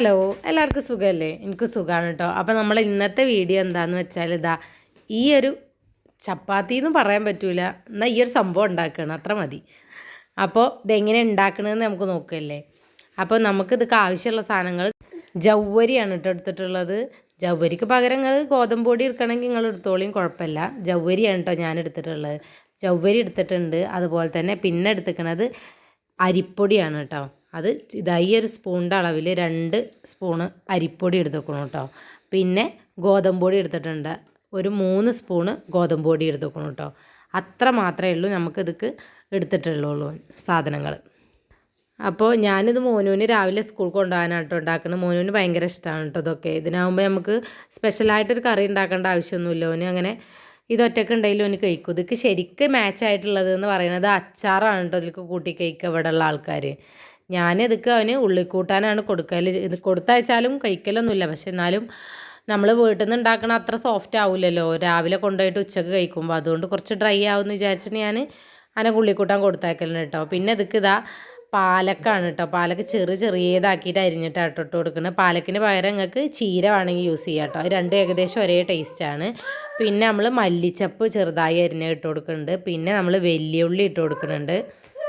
Hello എല്ലാവർക്കും സുഖമല്ലേ എനിക്ക് സുഖമാണ് കേട്ടോ അപ്പോൾ നമ്മൾ ഇന്നത്തെ വീഡിയോ എന്താണെന്ന് വെച്ചാൽ ഇതാ ഈ ഒരു ചപ്പാത്തി എന്ന് പറയാൻ പറ്റൂല. എന്നാൽ ഈ ഒരു സംഭവം ഉണ്ടാക്കുകയാണ് അത്ര മതി. അപ്പോൾ ഇതെങ്ങനെ ഉണ്ടാക്കണമെന്ന് നമുക്ക് നോക്കല്ലേ? അപ്പോൾ നമുക്ക് നമുക്കിതൊക്കെ ആവശ്യമുള്ള സാധനങ്ങൾ ജൗവരിയാണ് കേട്ടോ എടുത്തിട്ടുള്ളത്. ജൗവരിക്ക് പകരം നിങ്ങൾ ഗോതമ്പ് പൊടി എടുക്കണമെങ്കിൽ നിങ്ങൾ എടുത്തോളിയും കുഴപ്പമില്ല. ജൗവരിയാണ് കേട്ടോ ഞാൻ എടുത്തിട്ടുള്ളത്. ജൗവരി എടുത്തിട്ടുണ്ട് അതുപോലെ തന്നെ പിന്നെ എടുത്തിക്കണത് അരിപ്പൊടിയാണ് കേട്ടോ അത് ഇതായി ഒരു സ്പൂണിന്റെ അളവിൽ രണ്ട് സ്പൂണ് അരിപ്പൊടി എടുത്തേക്കണം കേട്ടോ. പിന്നെ ഗോതമ്പൊടി എടുത്തിട്ടുണ്ട്. ഒരു മൂന്ന് സ്പൂണ് ഗോതമ്പൊടി എടുത്തേക്കണം കേട്ടോ. അത്ര മാത്രമേ ഉള്ളൂ നമുക്കിതൊക്കെ എടുത്തിട്ടുള്ളൂ സാധനങ്ങൾ. അപ്പോൾ ഞാനിത് മോനുവിന് രാവിലെ സ്കൂൾ കൊണ്ടുപോകാനാണ് കേട്ടോ ഉണ്ടാക്കുന്നത്. മോനുവിന് ഭയങ്കര ഇഷ്ടമാണ് കേട്ടോ ഇതൊക്കെ. ഇതിനാകുമ്പോൾ നമുക്ക് സ്പെഷ്യലായിട്ടൊരു കറി ഉണ്ടാക്കേണ്ട ആവശ്യമൊന്നുമില്ല. ഓന് അങ്ങനെ ഇതൊറ്റക്ക് ഉണ്ടെങ്കിലും ഓന് കഴിക്കും. ഇതൊക്കെ ശരിക്ക് മാച്ച് ആയിട്ടുള്ളത് എന്ന് പറയുന്നത് അച്ചാറാണ് കേട്ടോ ഇതിലേക്ക് കൂട്ടി കഴിക്കുക ഇവിടെ ഉള്ള ആൾക്കാർ. ഞാൻ ഇതൊക്കെ അവന് ഉള്ളിക്കൂട്ടാനാണ് കൊടുക്കൽ ഇത് കൊടുത്തയച്ചാലും കഴിക്കലൊന്നുമില്ല. പക്ഷെ എന്നാലും നമ്മൾ വീട്ടിൽ നിന്ന് ഉണ്ടാക്കണ അത്ര സോഫ്റ്റ് ആവില്ലല്ലോ രാവിലെ കൊണ്ടുപോയിട്ട് ഉച്ചയ്ക്ക് കഴിക്കുമ്പോൾ അതുകൊണ്ട് കുറച്ച് ഡ്രൈ ആവുമെന്ന് വിചാരിച്ചിട്ട് ഞാൻ അതിനെ ഉള്ളിക്കൂട്ടാൻ കൊടുത്തയക്കലുണ്ട് കേട്ടോ പിന്നെ ഇതൊക്കെ ഇതാ പാലക്കാണ് കേട്ടോ പാലക്ക് ചെറിയ ചെറിയതാക്കിയിട്ട് അരിഞ്ഞിട്ട് ഇട്ട് കൊടുക്കുന്നത് പാലക്കിന് പകരം നിങ്ങൾക്ക് ചീര വേണമെങ്കിൽ യൂസ് ചെയ്യാം കേട്ടോ രണ്ടും ഏകദേശം ഒരേ ടേസ്റ്റാണ് പിന്നെ നമ്മൾ മല്ലിച്ചപ്പ് ചെറുതായി അരിഞ്ഞ് ഇട്ട് കൊടുക്കുന്നുണ്ട് പിന്നെ നമ്മൾ വെല്ലുള്ളി ഇട്ട് കൊടുക്കുന്നുണ്ട്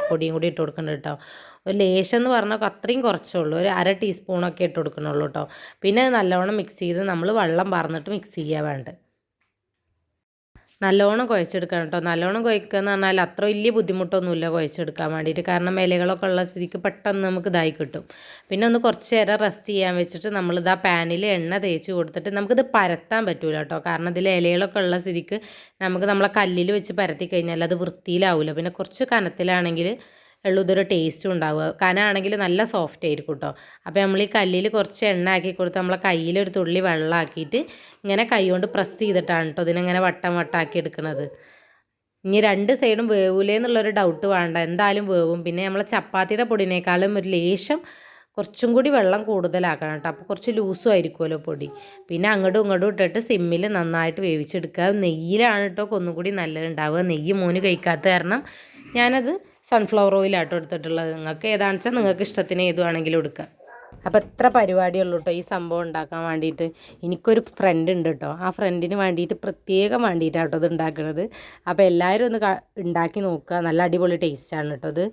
പൊടിയും കൂടി ഇട്ട് കൊടുക്കുന്നുണ്ട് കേട്ടോ ഒരു ലേശം എന്ന് പറഞ്ഞാൽ അത്രയും കുറച്ചേ ഉള്ളൂ ഒരു അര ടീസ്പൂണൊക്കെ ഇട്ട് കൊടുക്കണുള്ളൂ കേട്ടോ. പിന്നെ നല്ലവണ്ണം മിക്സ് ചെയ്ത് നമ്മൾ വെള്ളം പറന്നിട്ട് മിക്സ് ചെയ്യുക വേണ്ടത്. നല്ലോണം കുഴച്ചെടുക്കണം കേട്ടോ. നല്ലോണം കുഴക്കുക എന്ന് പറഞ്ഞാൽ അത്ര വലിയ ബുദ്ധിമുട്ടൊന്നുമില്ല കുഴച്ചെടുക്കാൻ വേണ്ടിയിട്ട്. കാരണം ഇലകളൊക്കെ ഉള്ള സ്ഥിതിക്ക് പെട്ടെന്ന് നമുക്ക് ഇതായി കിട്ടും. പിന്നെ ഒന്ന് കുറച്ച് നേരം റെസ്റ്റ് ചെയ്യാൻ വെച്ചിട്ട് നമ്മളിത് ആ പാനിൽ എണ്ണ തേച്ച് കൊടുത്തിട്ട് നമുക്കിത് പരത്താൻ പറ്റില്ല കേട്ടോ. കാരണം ഇതിൽ ഇലകളൊക്കെ ഉള്ള സ്ഥിതിക്ക് നമുക്ക് നമ്മളെ കല്ലിൽ വെച്ച് പരത്തി കഴിഞ്ഞാൽ അത് വൃത്തിയിലാവില്ല പിന്നെ കുറച്ച് കനത്തിലാണെങ്കിൽ ഉള്ളൂ ഇതൊരു ടേസ്റ്റും ഉണ്ടാവുക. കനാണെങ്കിൽ നല്ല സോഫ്റ്റ് ആയിരിക്കും കേട്ടോ അപ്പോൾ നമ്മൾ ഈ കല്ലിൽ കുറച്ച് എണ്ണ ആക്കി കൊടുത്ത് നമ്മളെ കയ്യിലൊരു തുള്ളി വെള്ളമാക്കിയിട്ട് ഇങ്ങനെ കൈ കൊണ്ട് പ്രസ് ചെയ്തിട്ടാണ് കേട്ടോ ഇതിനിങ്ങനെ വട്ടം വട്ടാക്കി എടുക്കുന്നത് ഇനി രണ്ട് സൈഡും വേവൂലേ എന്നുള്ളൊരു ഡൗട്ട് വേണ്ട. എന്തായാലും വേവും. പിന്നെ നമ്മളെ ചപ്പാത്തിയുടെ പൊടിനേക്കാളും ഒരു ലേശം കുറച്ചും കൂടി വെള്ളം കൂടുതലാക്കണം കേട്ടോ അപ്പോൾ കുറച്ച് ലൂസും ആയിരിക്കുമല്ലോ പൊടി. പിന്നെ അങ്ങോട്ടും ഇങ്ങോട്ടും ഇട്ടിട്ട് സിമ്മിൽ നന്നായിട്ട് വേവിച്ചെടുക്കുക. നെയ്യിലാണ് കേട്ടോ ഒന്നും കൂടി നല്ലതുണ്ടാവുക നെയ്യ് മോന് കഴിക്കാത്ത കാരണം ഞാനത് സൺഫ്ലവർ ഓയിലാട്ടോ എടുത്തിട്ടുള്ളത്. നിങ്ങൾക്ക് ഏതാണെന്ന് വെച്ചാൽ നിങ്ങൾക്ക് ഇഷ്ടത്തിന് ഏത് വേണമെങ്കിലും എടുക്കാം. അപ്പോൾ എത്ര പരിപാടിയുള്ളൂ കേട്ടോ ഈ സംഭവം ഉണ്ടാക്കാൻ വേണ്ടിയിട്ട്. എനിക്കൊരു ഫ്രണ്ട് ഉണ്ട് കേട്ടോ ആ ഫ്രണ്ടിന് വേണ്ടിയിട്ട് പ്രത്യേകം വേണ്ടിയിട്ടാണ് കേട്ടോ ഇത് ഉണ്ടാക്കുന്നത്. അപ്പോൾ എല്ലാവരും ഒന്ന് ഉണ്ടാക്കി നോക്കുക. നല്ല അടിപൊളി ടേസ്റ്റാണ് കേട്ടോ ഇത്.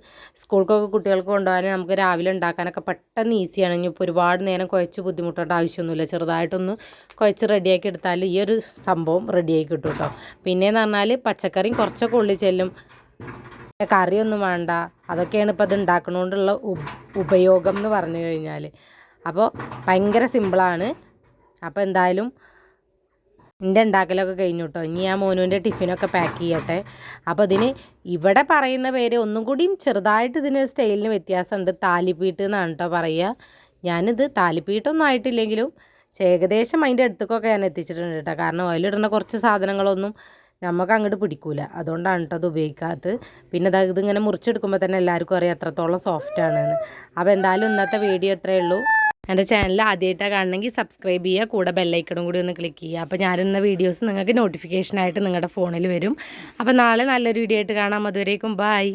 സ്കൂൾക്കൊക്കെ കുട്ടികൾക്ക് കൊണ്ടുപോകാൻ നമുക്ക് രാവിലെ ഉണ്ടാക്കാനൊക്കെ പെട്ടെന്ന് ഈസിയാണ്. ഇനി ഇപ്പോൾ ഒരുപാട് നേരം കുഴച്ച് ബുദ്ധിമുട്ടേണ്ട ആവശ്യമൊന്നുമില്ല. ചെറുതായിട്ടൊന്ന് കുഴച്ച് റെഡിയാക്കി എടുത്താൽ ഈ ഒരു സംഭവം റെഡിയാക്കി കിട്ടും കേട്ടോ പിന്നെയെന്ന് പറഞ്ഞാൽ പച്ചക്കറിയും കുറച്ചൊക്കെ ഉള്ളിൽ ചെല്ലും. കറിയൊന്നും വേണ്ട. അതൊക്കെയാണ് ഇപ്പോൾ അത് ഉണ്ടാക്കണോണ്ടുള്ള ഉപയോഗം എന്ന് പറഞ്ഞു കഴിഞ്ഞാൽ അപ്പോൾ ഭയങ്കര സിമ്പിളാണ് അപ്പോൾ എന്തായാലും എന്റെ ഉണ്ടാക്കലൊക്കെ കഴിഞ്ഞു കേട്ടോ ഇനി ഞാൻ മോനുവിന്റെ ടിഫിനൊക്കെ പാക്ക് ചെയ്യട്ടെ. അപ്പോൾ ഇതിന് ഇവിടെ പറയുന്ന പേര് ഒന്നും കൂടിയും ചെറുതായിട്ട് ഇതിന് സ്റ്റൈലിന് വ്യത്യാസമുണ്ട് താലിപ്പീട്ട് എന്നാണ് കേട്ടോ പറയുക ഞാനിത് താലിപ്പീട്ടൊന്നും ആയിട്ടില്ലെങ്കിലും ഏകദേശം അതിന്റെ അടുത്തേക്കൊക്കെ ഞാൻ എത്തിച്ചിട്ടുണ്ട് കേട്ടോ കാരണം അതിലിടുന്ന കുറച്ച് സാധനങ്ങളൊന്നും നമുക്ക് അങ്ങോട്ട് പിടിക്കൂല. അതുകൊണ്ടാണ് കേട്ടോ അത് ഉപയോഗിക്കാത്തത്. പിന്നെ അത് ഇതിങ്ങനെ മുറിച്ചെടുക്കുമ്പോൾ തന്നെ എല്ലാവർക്കും അറിയാം എത്രത്തോളം സോഫ്റ്റ് ആണെന്ന്. അപ്പോൾ എന്തായാലും ഇന്നത്തെ വീഡിയോ എത്രയേ ഉള്ളൂ. എന്റെ ചാനൽ ആദ്യമായിട്ടാണ് കാണണമെങ്കിൽ സബ്സ്ക്രൈബ് ചെയ്യുക കൂടെ ബെല്ലൈക്കണും കൂടി ഒന്ന് ക്ലിക്ക് ചെയ്യുക. അപ്പോൾ ഞാനിന്ന വീഡിയോസ് നിങ്ങൾക്ക് നോട്ടിഫിക്കേഷനായിട്ട് നിങ്ങളുടെ ഫോണിൽ വരും. അപ്പോൾ നാളെ നല്ലൊരു വീഡിയോ ആയിട്ട് കാണാം. അതുവരേക്കും ബായ്